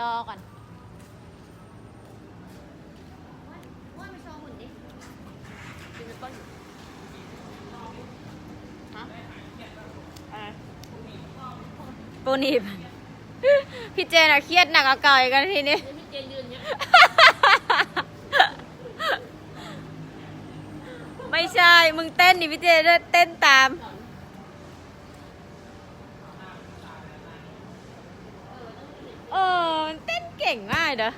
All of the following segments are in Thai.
รอก่อน ว่าไปโชว์หุ่นดิกินแอปเปิ้ลฮะอะไรปูหนีบ พี่เจนอะเครียดหนักกว่าเก่าอีกแล้วทีนี้นี่พี่เจนยืนเนี้ยไม่ใช่ มึงเต้นดิพี่เจนเต้นตาม เออมัน เก่งมากเด้อ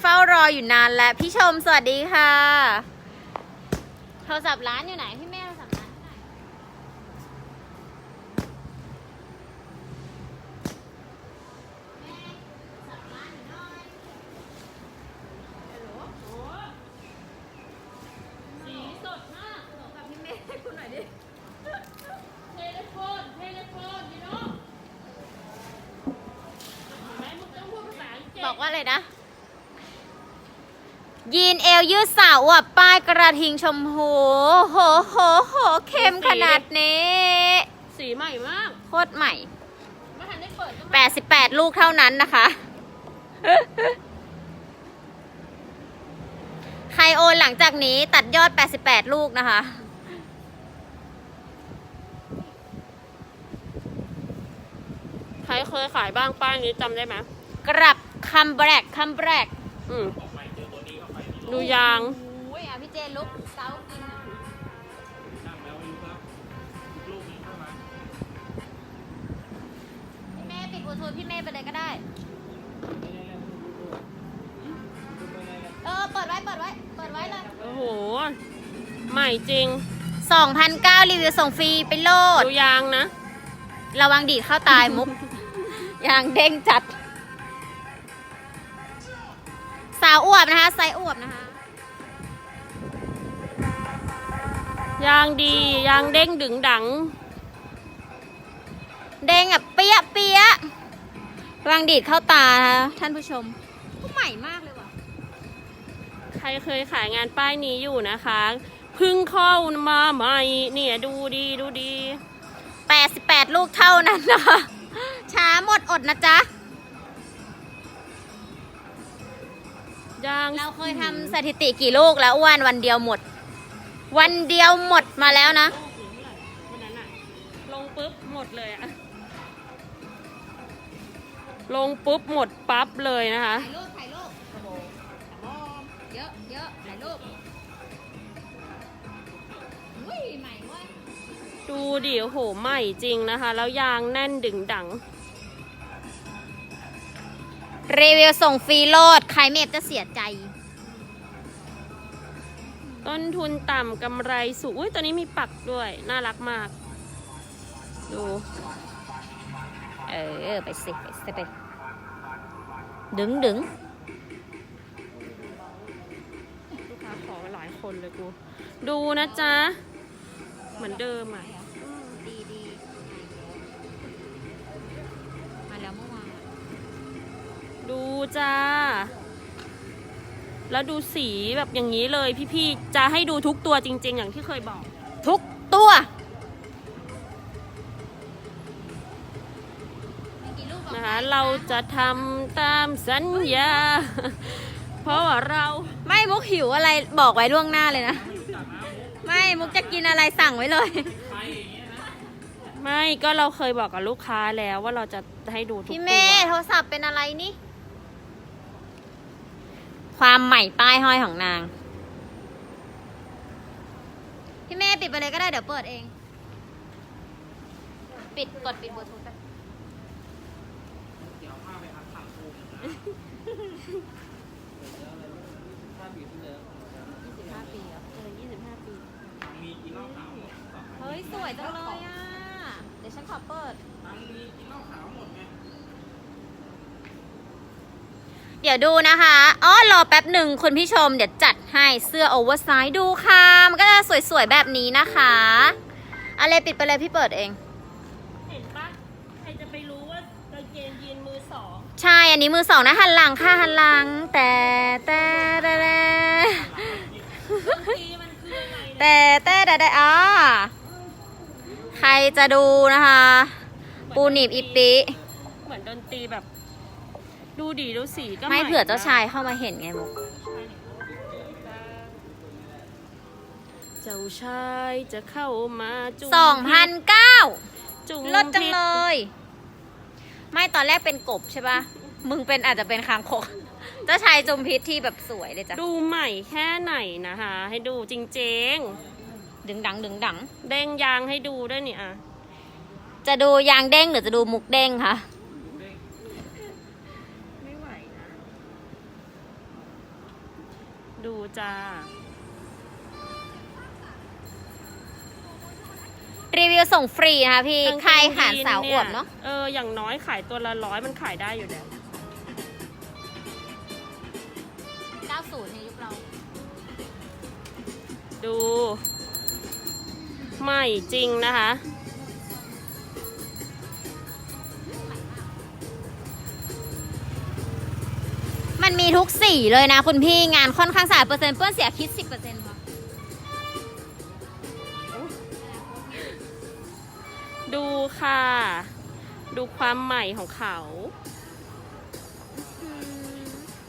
เฝ้ารออยู่นานแล้วพี่ชมสวัสดีค่ะ โทรศัพท์ร้านอยู่ไหนพี่แม่โทรศัพท์ร้านอยู่ไหนแม่โทรศัพท์ร้านอยู่หน่อยฮัลโหล โอ้สีสดมาก โทรกับพี่เมย์ให้คุณหน่อยดิ เทเลโฟน เทเลโฟนยูโน่ไหนมึงต้องพูดภาษาอังกฤษ บอก ว่าอะไรนะ ยีนเอวยืดสาวอะป้ายกระทิงชมพูโหโหโหเข้มขนาดนี้ สีใหม่มากโคตรใหม่ไม่ทันได้เปิดก็มา88 ลูกเท่านั้นนะคะ ใครโอนหลังจากนี้ตัดยอด 88 ลูกนะคะใครเคยขายบ้างป้ายนี้จำได้ไหมกลับ คัมแบรกคัมแบรกอืมดูยางอุ้ยอะพี่เจลุกเซากินนะพี่เมย์ปิดบลูทูธพี่เมย์ไปเลยก็ได้ เออ เปิดไว้ เปิดไว้ เปิดไว้เลย โอ้โห ใหม่จริง 2,009รีวิวส่งฟรีไปโลด ดูยางนะ ระวังดีดเข้าตายมุก ยางเด้งจัด สาวอวบนะคะไซส์อวบนะคะยางดียางเด้งดึงดัง เด้งแบบเปี้ยะเปี้ยะระวังดีดเข้าตานะคะท่านผู้ชมก็ใหม่มากเลยว่ะใครเคยขายงานป้ายนี้อยู่นะคะเพึ่งเข้ามาใหม่เนี่ยดูดีดูดี 88 ลูกเท่านั้นนะคะช้าหมดอดนะจ๊ะ ยางเราเคยทำสถิติกี่ลูกแล้วอ้วนวันเดียวหมด วันเดียวหมดมาแล้วนะวันนั้นอะลงปุ๊บหมดเลยอะลงปุ๊บหมดปั๊บเลยนะคะ ถ่ายรูปถ่ายรูปโอ้โหเยอะเยอะถ่ายรูปอุ้ยใหม่เว้ย ดูดิโอ้โหใหม่จริงนะคะ แล้วยางแน่นดึงดัง รีวิวส่งฟรีโลด ใครเมฟจะเสียใจ ต้นทุนต่ำกำไรสูงอุ้ยตัวนี้มีปักด้วย น่ารักมาก ดู เออ ไปสิ ไปสิไปดึงดึงลูกค้าขอหลายคนเลยกู ดูนะจ๊ะ เหมือนเดิมอะดีดีมาแล้วเมื่อวาน ดูจ้า แล้วดูสีแบบอย่างนี้เลยพี่ๆ จะให้ดูทุกตัวจริง ๆ อย่างที่เคยบอก ทุกตัว นะคะเราจะทำตามสัญญา เพราะว่าเรา ไม่มุกหิวอะไรบอกไว้ล่วงหน้าเลยนะ ไม่มุกจะกินอะไรสั่งไว้เลย ไม่ก็เราเคยบอกกับลูกค้าแล้วว่าเราจะให้ดูทุกพี่ตัเมวย์โทรศัพท์เป็นอะไรนี่ ความใหม่ป้ายห้อยของนาง พี่เมย์ปิดไปเลยก็ได้เดี๋ยวเปิดเอง ปิดกดปิดบลูทูธไปยี่สิบห้าปีเหรอเออ25ปีเฮ้ย สวยจังเลยอะ เดี๋ยวฉันขอเปิดเดี๋ยวดูนะคะอ๋อรอแป๊บหนึ่งคุณพี่ชม เดี๋ยวจัดให้เสื้อโอเวอร์ไซส์ดูค่ะ มันก็จะสวยๆแบบนี้นะคะอะไรปิดไปเลยพี่เปิดเอง เห็นปะใครจะไปรู้ว่ากางเกงยีนมือสองใช่ อันนี้มือสองนะหันหลังค่ะหันหลัง แต่แต่แต่แต่ตีมันคืออะไรนะแต่แต่แต่แต่อ่าใครจะดูนะคะ ปูหนีบอีปิ เหมือนดนตรีแบบ ดูดีดูสีก็ไม่ใหเผื่อเจ้านะชายเข้ามาเห็นไงมุกเจ้าชายจะเข้ามาจุ่มสองพันเก้าจุ่มลดจังพิษเลย ไม่ตอนแรกเป็นกบใช่ปะมึงเป็นอาจจะเป็นคางคกเจ้าชายจมพิษที่แบบสวยเลยจ้ะ ดูใหม่แค่ไหนนะคะ ให้ดูจริงดึงดังดึงดังๆเด้งยางให้ดูด้วยเนี่ยอะ จะดูยางเด้งหรือจะดูมุกเด้งคะ ดูจ้า รีวิวส่งฟรีนะคะพี่กางเกงใครหารยีนสาวอวบเนาะ เออ อย่างน้อยขายตัวละร้อยมันขายได้อยู่แล้ว90 ในยุคเรา ดู ใหม่จริงนะคะ มันมีทุกสีเลยนะคุณพี่งานค่อนข้างสายเปอร์เซ็นต์เปื้อนเสียคิด10%พอดูค่ะ ดูความใหม่ของเขา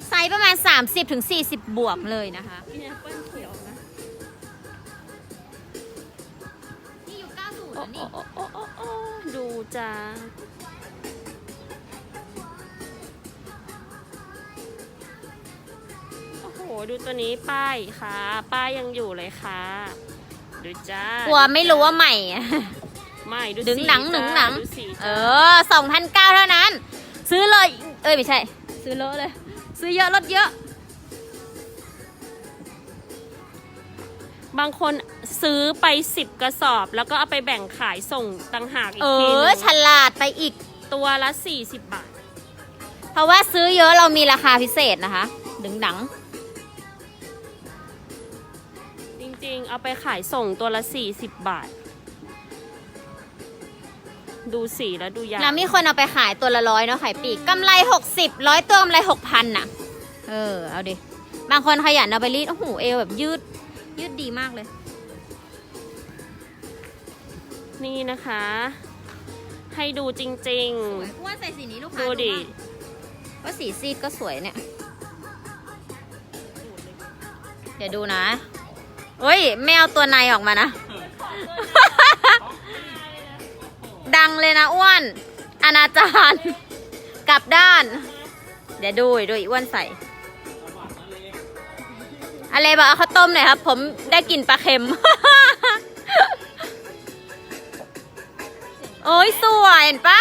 ไซส์ประมาณ30ถึง40 บวกเลยนะคะเนี่ยเปิ้ลเขียวนะ นี่ยุค90โอ้นะนี่โอ้โอ้โอ้โอ้ดูจ้า หดูตัวนี้ป้ายค่ะ ป้ายยังอยู่เลยค่ะ ดูจ้ากลัวไม่รู้ว่าใหม่ไม่ดูดึงสีหนังจ้าดึงหนังดูสีเอจ้าอ2,009เท่านั้น ซื้อเลย เอ้ยไม่ใช่ ซื้อเลอะเลย ซื้อเยอะลดเยอะ บางคนซื้อไปสิบกระสอบ แล้วก็เอาไปแบ่งขายส่งต่างหากอีเอกทีนึองฉลาดไปอีกตัวละสี่สิบบาท เพราะว่าซื้อเยอะเรามีราคาพิเศษนะคะ ดึงดัง จริงๆเอาไปขายส่งตัวละสี่สิบบาท ดูสีแล้วดูยางแล้วมีคนเอาไปขายตัวละร้อยเนาะขายปลีกกำไรหกสิบร้อยตัวกำไรหกพันน่ะ เออ เอาดิ บางคนขยันเอาไปรีดโอ้โหเอวแบบยืด ยืดดีมากเลย นี่นะคะ ให้ดูจริง สวยอ้วนใส่สีนี้ลูกๆ ค้าดูดิ มากว่าสีซีดก็สวยเนี่ย เดี๋ยวดูนะ เอ้ยไม่เอาตัวในออกมานะ ดังเลยนะอ้วนอนาจารกลับด้าน เดี๋ยวดูดูอีอ้วนใส่อะไรบอกเอาข้าวต้มหน่อยครับ ผมได้กลิ่นปลาเค็ม โอ้ยสวยเห็นปะ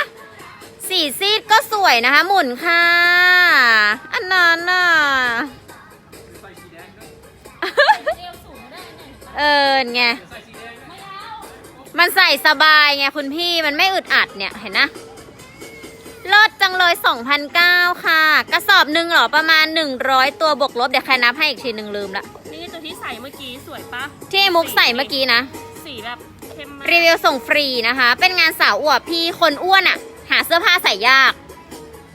สีซีดก็สวยนะคะ หมุนค่ะ อันนั้นน่ะ เออไง มันใส่สบายไงคุณพี่มันไม่อึดอัดเนี่ยเห็นนะลดจังเลย2,009ค่ะ กระสอบหนึ่งเหรอประมาณ 100 ตัวบวกลบ เดี๋ยวใครนับให้อีกทีหนึ่งลืมละ นี่ตัวที่ใส่เมื่อกี้สวยปะที่มุกใส่เมื่อกี้นะ สีแบบเข้มมากรีวิวส่งฟรีนะคะ เป็นงานสาวอวบพี่คนอ้วนอะ่ะหาเสื้อผ้าใส่ยาก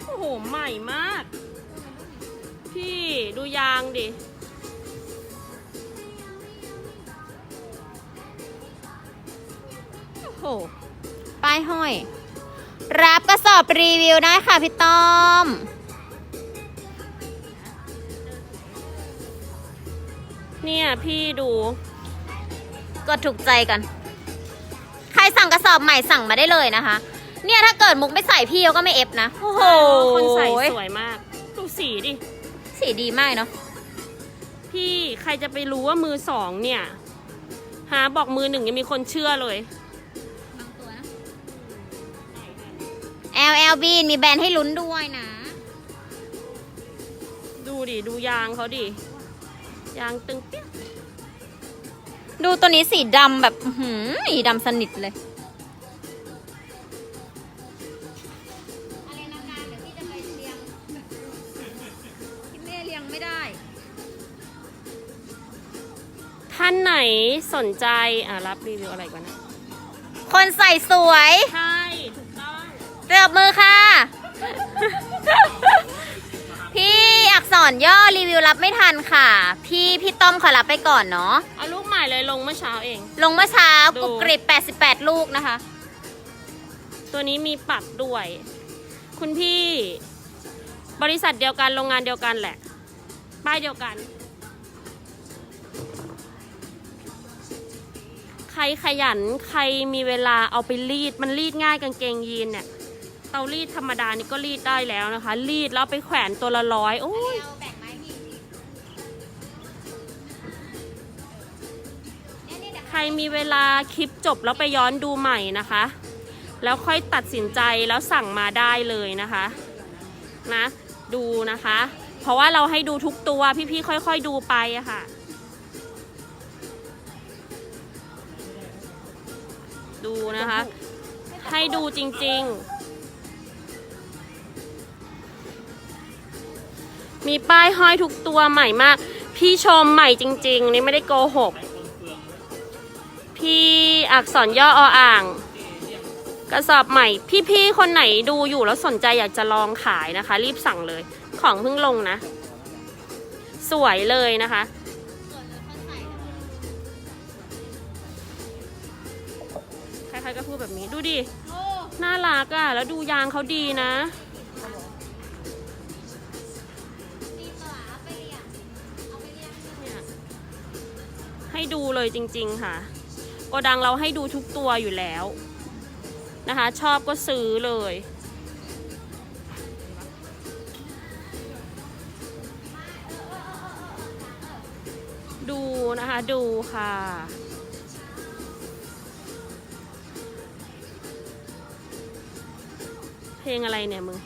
โอ้โห ใหม่มาก พี่ดูยางดิ โอ้โหป้ายห้อย รับกระสอบรีวิวได้ค่ะพี่ต้อม เนี่ยพี่ดูกดถูกใจกัน ใครสั่งกระสอบใหม่สั่งมาได้เลยนะคะ เนี่ยถ้าเกิดมุกไม่ใส่พี่เขาก็ไม่เอฟนะ โอ้โหคนใส่สวยมาก ดูสีดิ สีดีมากเนาะ พี่ใครจะไปรู้ว่ามือสองเนี่ย หาบอกมือหนึ่งยังมีคนเชื่อเลย LLB มีแบรนด์ให้ลุ้นด้วยนะ ดูดิ ดูยางเขาดิ ยางตึงเปี้ยดูตัวนี้สีดำแบบอื้อหือสีดำสนิทเลยอะไรนะการเดี๋ยวพี่จะไปเลี้ยงพี่แม่เลี้ยงไม่ได้ท่านไหนสนใจ อะรับรีวิวอะไรก่อนนะ คนใส่สวย ใช่ วิวรับไม่ทันค่ะ พี่พี่ต้อมขอรับไปก่อนเนาะเอาลูกใหม่เลยลงเมื่อเช้าเอง ลงเมื่อเช้าดูกรุบกริบ88 ลูกนะคะ ตัวนี้มีปักด้วย คุณพี่ บริษัทเดียวกันโรงงานเดียวกันแหละ ป้ายเดียวกัน ใครขยันใครมีเวลาเอาไปรีดมันรีดง่ายกางเกงยีนเนี่ยเตารีดธรรมดานี่ก็รีดได้แล้วนะคะ รีดแล้วเอาไปแขวนตัวละร้อยโอ้ย ใครมีเวลาคลิปจบแล้วไปย้อนดูใหม่นะคะ แล้วค่อยตัดสินใจแล้วสั่งมาได้เลยนะคะนะดูนะคะ เพราะว่าเราให้ดูทุกตัวพี่ๆค่อย ๆ ดูไปอะค่ะ ดูนะคะ ให้ดูจริง ๆมีป้ายห้อยทุกตัวใหม่มาก พี่ชมใหม่จริง ๆ นี่ไม่ได้โกหก พี่อักษรย่อออ่าง กระสอบใหม่ พี่ๆคนไหนดูอยู่แล้วสนใจอยากจะลองขายนะคะ รีบสั่งเลย ของเพิ่งลงนะ สวยเลยนะคะ ใครๆก็พูดแบบนี้ดูดิ น่ารักอะ่ะ แล้วดูยางเขาดีนะให้ดูเลยจริง ๆ ค่ะ โกดังเราให้ดูทุกตัวอยู่แล้วนะคะ ชอบก็ซื้อเลย ดูนะคะ ดูค่ะเพลงอะไรเนี่ยมึง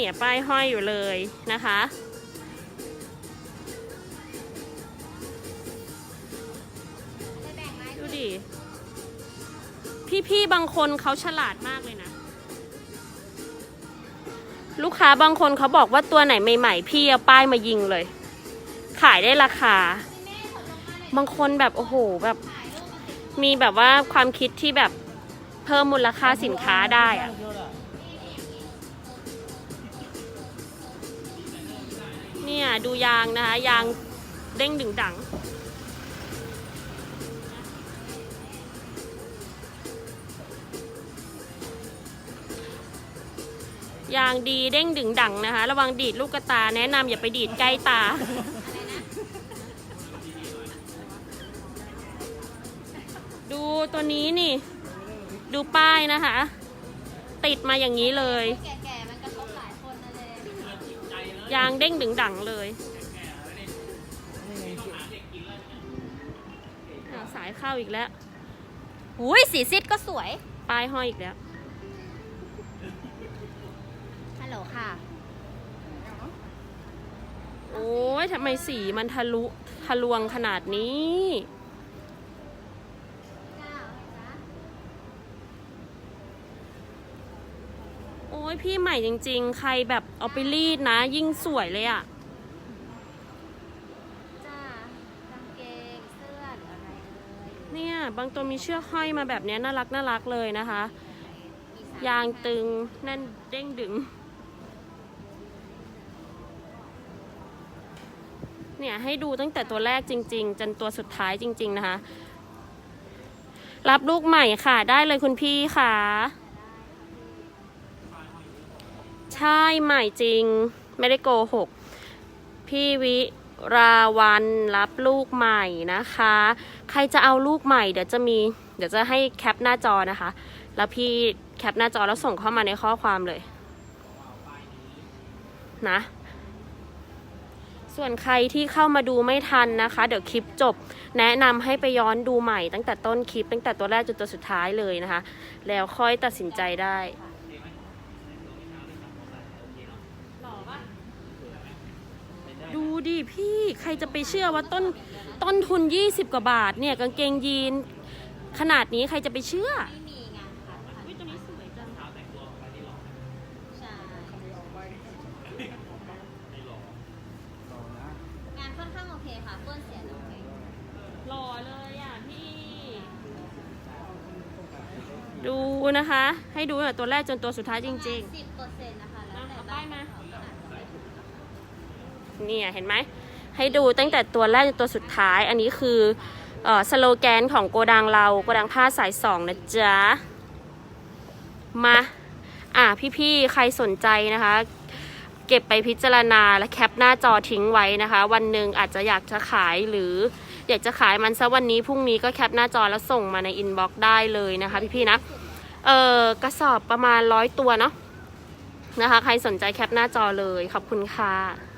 นียป้ายห้อยอยู่เลยนะคะไปแบ่งม้ดูดิ พี่ๆบางคนเขาฉลาดมากเลยนะ ลูกค้าบางคนเขาบอกว่าตัวไหนใหม่ๆ พี่เอาป้ายมายิงเลย ขายได้ราคา บางคนแบบโอ้โหแบบมีแบบว่าความคิดที่แบบเพิ่มมูลค่าสินค้าได้อะ เนี่ยดูยางนะคะ ยางเด้งดึงดัง ยางดีเด้งดึงดังนะคะ ระวังดีดลูกกระตาแนะนำอย่าไปดีดใกล้ตาดูตัวนี้นี่ ดูป้ายนะคะ ติดมาอย่างนี้เลย ยางเด้งดึงดังเลยอ้าวสายเข้าอีกแล้วอุ้ยสีซิดก็สวยป้ายห้อยอีกแล้ว ฮัลโหลค่ะ โอ้ยทำไมสีมันทะลุทะลวงขนาดนี้ โอ้ย พี่ใหม่จริง ๆ ใครแบบเอาไปรีดนะ ยิ่งสวยเลยอะจ้ากางเกงเสื้อหรืออะไรเอ่ยเนี่ย บางตัวมีเชือกห้อยมาแบบเนี้ยน่ารักน่ารักเลยนะคะ มีสยางตึงแน่นเด้งดึง เนี่ย ให้ดูตั้งแต่ตัวแรกจริง ๆ จนตัวสุดท้ายจริง ๆ นะคะ รับลูกใหม่ค่ะ ได้เลยคุณพี่ค่ะ ใช่ใหม่จริง ไม่ได้โกหก พี่วิราวันรับลูกใหม่นะคะ ใครจะเอาลูกใหม่ เดี๋ยวจะมี เดี๋ยวจะให้แคปหน้าจอนะคะ แล้วพี่แคปหน้าจอแล้วส่งเข้ามาในข้อความเลย นะ ส่วนใครที่เข้ามาดูไม่ทันนะคะ เดี๋ยวคลิปจบ แนะนำให้ไปย้อนดูใหม่ตั้งแต่ต้นคลิป ตั้งแต่ตัวแรกจนตัวสุดท้ายเลยนะคะ แล้วค่อยตัดสินใจได้ ดิพี่ใครจะไปเชื่อว่าต้นต้นทุน 20 กว่าบาทเนี่ยกางเกงยีน ขนาดนี้ใครจะไปเชื่อไม่มีงานค่ะวิตัวนี้สวยจังใช่งานค่อนข้างโอเคค่ะเปิ้ลเสียโอเคหล่อเลยอะพี่ดูนะคะ ให้ดูตัวแรกจนตัวสุดท้ายจริงสิบเปอร์เซ็นต์นะคะ แล้วแต่บ้าน มา เนี่ยเห็นไหม ให้ดูตั้งแต่ตัวแรกจนตัวสุดท้าย อันนี้คือสโลแกนของโกดังเราโกดังผ้าสายสองนะจ๊ะ มา อะพี่ๆ ใครสนใจนะคะ เก็บไปพิจารณาและแคปหน้าจอทิ้งไว้นะคะ วันหนึ่งอาจจะอยากจะขายหรืออยากจะขายมันซะวันนี้พรุ่งนี้ก็แคปหน้าจอแล้วส่งมาในอินบ็อกซ์ได้เลยนะคะ พี่ๆนะ เออกระสอบประมาณร้อยตัวเนาะนะคะ ใครสนใจแคปหน้าจอเลยขอบคุณค่ะ